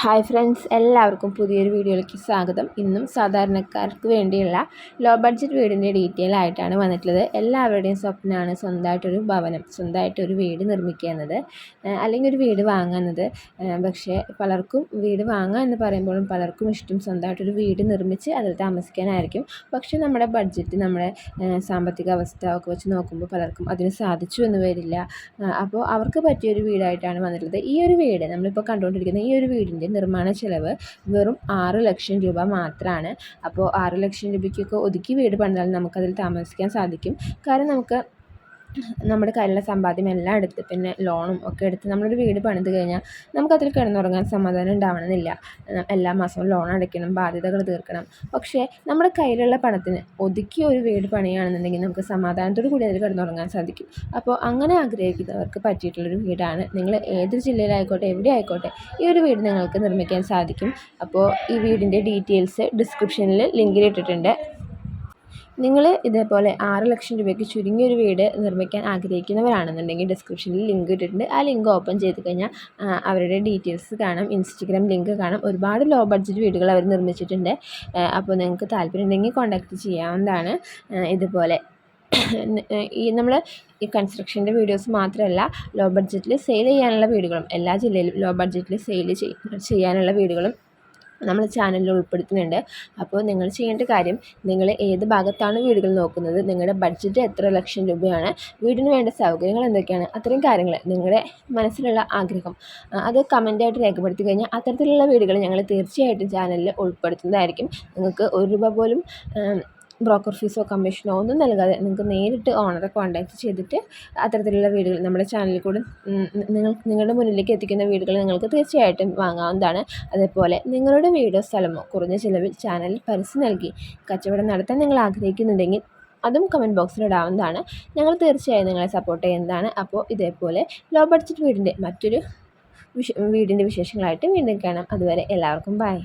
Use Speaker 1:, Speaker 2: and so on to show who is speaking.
Speaker 1: Hi friends എല്ലാവർക്കും പുതിയൊരു വീഡിയോയിലേക്ക് സ്വാഗതം. ഇന്നും സാധാരണക്കാർക്ക് വേണ്ടിയുള്ള ലോ ബഡ്ജറ്റ് വീടിന്റെ ഡീറ്റെയിൽ ആയിട്ടാണ് വന്നിട്ടുള്ളത്. എല്ലാവരുടെയും സ്വപ്നമാണ് സ്വന്തമായിട്ടൊരു ഭവനം സ്വന്തമായിട്ടൊരു വീട് നിർമ്മിക്കുക എന്നത് അല്ലെങ്കിൽ ഒരു വീട് വാങ്ങുന്നത്. പക്ഷേ പലർക്കും വീട് വാങ്ങുക എന്ന് പറയുമ്പോഴും പലർക്കും ഇഷ്ടം സ്വന്തമായിട്ടൊരു വീട് നിർമ്മിച്ച് അതിൽ താമസിക്കാനായിരിക്കും. പക്ഷേ നമ്മുടെ ബഡ്ജറ്റ് നമ്മുടെ സാമ്പത്തിക അവസ്ഥ ഒക്കെ വെച്ച് നോക്കുമ്പോൾ പലർക്കും അതിന് സാധിച്ചു എന്ന് വരില്ല. അപ്പോൾ അവർക്ക് പറ്റിയൊരു വീടായിട്ടാണ് വന്നിട്ടുള്ളത്. ഈ ഒരു വീട് നമ്മളിപ്പോൾ കണ്ടുകൊണ്ടിരിക്കുന്ന ഈ ഒരു വീടിന്റെ നിർമ്മാണ ചെലവ് വെറും ആറ് ലക്ഷം രൂപ മാത്രമാണ് അപ്പോൾ ആറ് ലക്ഷം രൂപയ്ക്കൊക്കെ ഒതുക്കി വീട് പണിതാൽ നമുക്കതിൽ താമസിക്കാൻ സാധിക്കും. കാരണം നമുക്ക് നമ്മുടെ കയ്യിലുള്ള സമ്പാദ്യം എല്ലാം എടുത്ത് പിന്നെ ലോണും ഒക്കെ എടുത്ത് നമ്മളൊരു വീട് പണിത് കഴിഞ്ഞാൽ നമുക്കതിൽ കിടന്നുറങ്ങാൻ സമാധാനം ഉണ്ടാവണമെന്നില്ല. എല്ലാ മാസവും ലോൺ അടയ്ക്കണം ബാധ്യതകൾ തീർക്കണം. പക്ഷേ നമ്മുടെ കയ്യിലുള്ള പണത്തിന് ഒതുക്കി ഒരു വീട് പണിയാണെന്നുണ്ടെങ്കിൽ നമുക്ക് സമാധാനത്തോടു കൂടി അതിൽ കിടന്നുറങ്ങാൻ സാധിക്കും. അപ്പോൾ അങ്ങനെ ആഗ്രഹിക്കുന്നവർക്ക് പറ്റിയിട്ടുള്ളൊരു വീടാണ്. നിങ്ങൾ ഏത് ജില്ലയിലായിക്കോട്ടെ എവിടെ ആയിക്കോട്ടെ ഈ ഒരു വീട് നിങ്ങൾക്ക് നിർമ്മിക്കാൻ സാധിക്കും. അപ്പോൾ ഈ വീടിന്റെ ഡീറ്റെയിൽസ് ഡിസ്ക്രിപ്ഷനിൽ ലിങ്കിൽ ഇട്ടിട്ടുണ്ട്. നിങ്ങൾ ഇതേപോലെ ആറ് ലക്ഷം രൂപയ്ക്ക് ചുരുങ്ങിയൊരു വീട് നിർമ്മിക്കാൻ ആഗ്രഹിക്കുന്നവരാണെന്നുണ്ടെങ്കിൽ ഡിസ്ക്രിപ്ഷനിൽ ലിങ്ക് ഇട്ടിട്ടുണ്ട്. ആ ലിങ്ക് ഓപ്പൺ ചെയ്ത് കഴിഞ്ഞാൽ അവരുടെ ഡീറ്റെയിൽസ് കാണാം ഇൻസ്റ്റഗ്രാം ലിങ്ക് കാണാം. ഒരുപാട് ലോ ബഡ്ജറ്റ് വീടുകൾ അവർ നിർമ്മിച്ചിട്ടുണ്ട്. അപ്പോൾ നിങ്ങൾക്ക് താല്പര്യം ഉണ്ടെങ്കിൽ കോൺടാക്റ്റ് ചെയ്യാവുന്നതാണ്. ഇതുപോലെ. ഈ നമ്മൾ ഈ കൺസ്ട്രക്ഷന്റെ വീഡിയോസ് മാത്രമല്ല ലോ ബഡ്ജറ്റിൽ സെയിൽ ചെയ്യാനുള്ള വീടുകളും എല്ലാ ജില്ലയിലും ലോ ബഡ്ജറ്റിൽ സെയിൽ ചെയ്യാനുള്ള വീടുകളും നമ്മൾ ചാനലിൽ ഉൾപ്പെടുത്തുന്നുണ്ട്. അപ്പോൾ നിങ്ങൾ ചെയ്യേണ്ട കാര്യം നിങ്ങൾ ഏത് ഭാഗത്താണ് വീടുകൾ നോക്കുന്നത് നിങ്ങളുടെ ബഡ്ജറ്റ് എത്ര ലക്ഷം രൂപയാണ് വീടിന് വേണ്ട സൗകര്യങ്ങൾ എന്തൊക്കെയാണ് അത്തരം കാര്യങ്ങൾ നിങ്ങളുടെ മനസ്സിലുള്ള ആഗ്രഹം. അത് കമന്റായിട്ട് രേഖപ്പെടുത്തി കഴിഞ്ഞാൽ അത്തരത്തിലുള്ള വീടുകൾ ഞങ്ങൾ തീർച്ചയായിട്ടും ചാനലിൽ ഉൾപ്പെടുത്തുന്നതായിരിക്കും. നിങ്ങൾക്ക് ഒരു രൂപ പോലും ബ്രോക്കർ ഫീസോ കമ്മീഷനോ ഒന്നും നൽകാതെ നിങ്ങൾക്ക് നേരിട്ട് ഓണറെ കോൺടാക്റ്റ് ചെയ്തിട്ട് അത്തരത്തിലുള്ള വീടുകൾ നമ്മുടെ ചാനലിൽ കൂടെ നിങ്ങൾ നിങ്ങളുടെ മുന്നിലേക്ക് എത്തിക്കുന്ന വീടുകൾ നിങ്ങൾക്ക് തീർച്ചയായിട്ടും വാങ്ങാവുന്നതാണ്. അതേപോലെ നിങ്ങളുടെ വീടോ സ്ഥലമോ കുറഞ്ഞ ചിലവിൽ ചാനലിൽ പരസ്യം നൽകി കച്ചവടം നടത്താൻ നിങ്ങൾ ആഗ്രഹിക്കുന്നുണ്ടെങ്കിൽ അതും കമന്റ് ബോക്സിൽ ഇടാവുന്നതാണ്. ഞങ്ങൾ തീർച്ചയായും നിങ്ങളെ സപ്പോർട്ട് ചെയ്യുന്നതാണ്. അപ്പോൾ ഇതേപോലെ ലോ ബഡ്ജറ്റ് വീടിന്റെ മറ്റൊരു വിശ വീടിന്റെ വിശേഷങ്ങളായിട്ട് വീണ്ടും കാണാം. അതുവരെ എല്ലാവർക്കും ബൈ